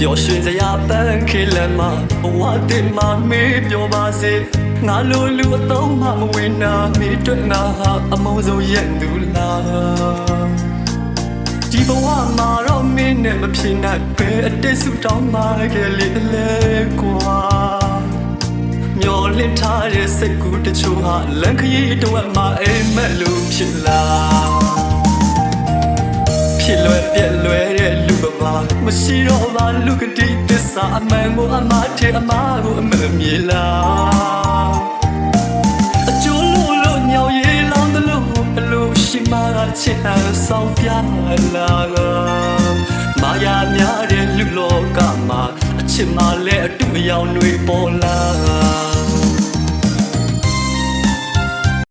ပျော်ရွှင်စရာပန်းခေလမ်းမှာဘဝတင်မှာမေးပြောပါစေငါလိုလူအသုံးမှမဝင်နာမိတွေ့ငါဟာအမုန်းဆုံးရဲ့သူလားဒီဘဝမှာတော့မင်းနဲ့မဖြစ်နိုင်ပဲအတိတ်ဆူတောင်းပါခဲ့လေလေကွာမျောလင့်ထားတဲ့စိတ်ကူးတချို့ဟာလန်ခရီးတော့မှအိမ်မက်လို့ဖြစ်လာဖြစ်လွယ်ပြက်လွယ်တဲ့လူပ မာမရှိတော့ပါလူကတိတစ္ဆာအမှန်ကိုအမှားထဲအမှားကိုအမှန်မြေလားအကျိုးလို့လို့ညောင်ရည်လောင်းတယ်လို့အလိုရှိမှချစ်ဟန်ဆောင်ပြလာကမာယာများတဲ့လူလောကမှာအချစ်မှလည်းအတူအယောင်တွေပေါ်လာ